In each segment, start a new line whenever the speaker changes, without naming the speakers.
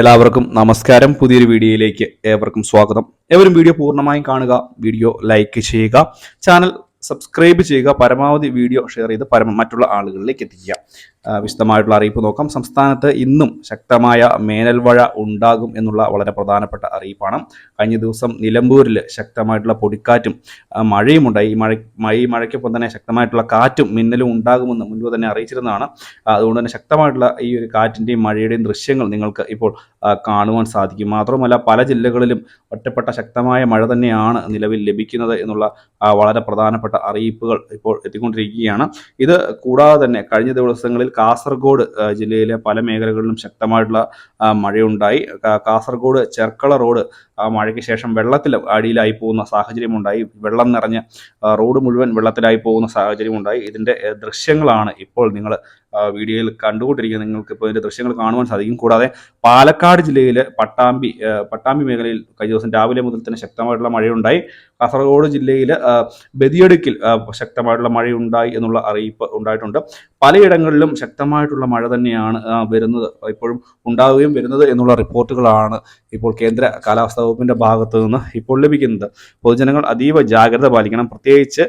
എല്ലാവർക്കും നമസ്കാരം. പുതിയൊരു വീഡിയോയിലേക്ക് ഏവർക്കും സ്വാഗതം. എവരും വീഡിയോ പൂർണമായും കാണുക വീഡിയോ ലൈക്ക് ചെയ്യുക ചാനൽ സബ്സ്ക്രൈബ് ചെയ്യുക പരമാവധി വീഡിയോ ഷെയർ ചെയ്ത് പരമ മറ്റുള്ള ആളുകളിലേക്ക് എത്തിക്കുക. വിശദമായിട്ടുള്ള അറിയിപ്പ് നോക്കാം. സംസ്ഥാനത്ത് ഇന്നും ശക്തമായ മേനൽവഴ ഉണ്ടാകും എന്നുള്ള വളരെ പ്രധാനപ്പെട്ട അറിയിപ്പാണ്. കഴിഞ്ഞ ദിവസം നിലമ്പൂരിൽ ശക്തമായിട്ടുള്ള പൊടിക്കാറ്റും മഴയും ഉണ്ടായി ഈ മഴ ഈ മഴയ്ക്കൊപ്പം തന്നെ ശക്തമായിട്ടുള്ള കാറ്റും മിന്നലും ഉണ്ടാകുമെന്ന് മുൻപ് തന്നെ അറിയിച്ചിരുന്നതാണ്. അതുകൊണ്ട് തന്നെ ശക്തമായിട്ടുള്ള ഈ ഒരു കാറ്റിന്റെയും മഴയുടെയും ദൃശ്യങ്ങൾ നിങ്ങൾക്ക് ഇപ്പോൾ കാണുവാൻ സാധിക്കും. മാത്രമല്ല പല ജില്ലകളിലും ഒറ്റപ്പെട്ട ശക്തമായ മഴ തന്നെയാണ് നിലവിൽ ലഭിക്കുന്നത് എന്നുള്ള വളരെ പ്രധാനപ്പെട്ട അറിയിപ്പുകൾ ഇപ്പോൾ എത്തിക്കൊണ്ടിരിക്കുകയാണ്. ഇത് കൂടാതെ തന്നെ കഴിഞ്ഞ ദിവസങ്ങളിൽ കാസർഗോഡ് ജില്ലയിലെ പല മേഖലകളിലും ശക്തമായിട്ടുള്ള മഴയുണ്ടായി. കാസർഗോഡ് ചെർക്കള റോഡ് ആ മഴയ്ക്ക് ശേഷം വെള്ളത്തിൽ അടിയിലായി പോകുന്ന സാഹചര്യമുണ്ടായി. വെള്ളം നിറഞ്ഞ് റോഡ് മുഴുവൻ വെള്ളത്തിലായി പോകുന്ന സാഹചര്യമുണ്ടായി. ഇതിന്റെ ദൃശ്യങ്ങളാണ് ഇപ്പോൾ നിങ്ങൾ വീഡിയോയിൽ കണ്ടുകൊണ്ടിരിക്കുന്ന നിങ്ങൾക്ക് ഇപ്പോൾ ഇതിന്റെ ദൃശ്യങ്ങൾ കാണുവാൻ സാധിക്കും. കൂടാതെ പാലക്കാട് ജില്ലയിലെ പട്ടാമ്പി പട്ടാമ്പി മേഖലയിൽ കഴിഞ്ഞ ദിവസം രാവിലെ മുതൽ തന്നെ ശക്തമായിട്ടുള്ള മഴയുണ്ടായി. കാസർഗോഡ് ജില്ലയിൽ ബദിയടുക്കിൽ ശക്തമായിട്ടുള്ള മഴയുണ്ടായി എന്നുള്ള അറിയിപ്പ് ഉണ്ടായിട്ടുണ്ട്. പലയിടങ്ങളിലും ശക്തമായിട്ടുള്ള മഴ തന്നെയാണ് വരുന്നത് ഇപ്പോഴും ഉണ്ടാവുകയും വരുന്നത് എന്നുള്ള റിപ്പോർട്ടുകളാണ് ഇപ്പോൾ കേന്ദ്ര കാലാവസ്ഥാ വകുപ്പിന്റെ ഭാഗത്തു നിന്ന് ഇപ്പോൾ ലഭിക്കുന്നത്. പൊതുജനങ്ങൾ അതീവ ജാഗ്രത പാലിക്കണം. പ്രത്യേകിച്ച്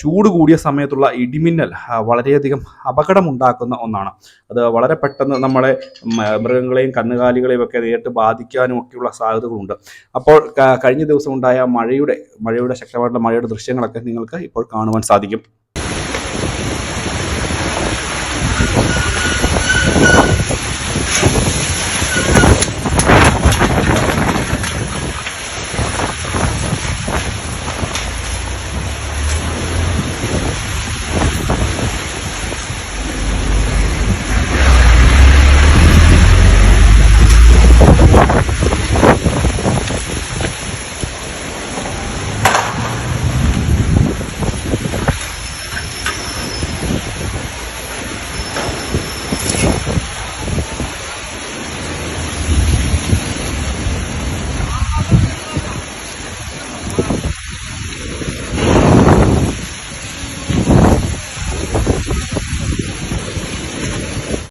ചൂട് കൂടിയ സമയത്തുള്ള ഇടിമിന്നൽ വളരെയധികം അപകടമുണ്ടാക്കുന്ന ഒന്നാണ്. അത് വളരെ പെട്ടെന്ന് നമ്മളെ മൃഗങ്ങളെയും കന്നുകാലികളെയും ഒക്കെ നേരിട്ട് ബാധിക്കാനും ഒക്കെയുള്ള സാധ്യതകളുണ്ട്. അപ്പോൾ കഴിഞ്ഞ ദിവസം ഉണ്ടായ മഴയുടെ മഴയുടെ ശക്തമായിട്ടുള്ള മഴയുടെ ദൃശ്യങ്ങളൊക്കെ നിങ്ങൾക്ക് ഇപ്പോൾ കാണുവാൻ സാധിക്കും.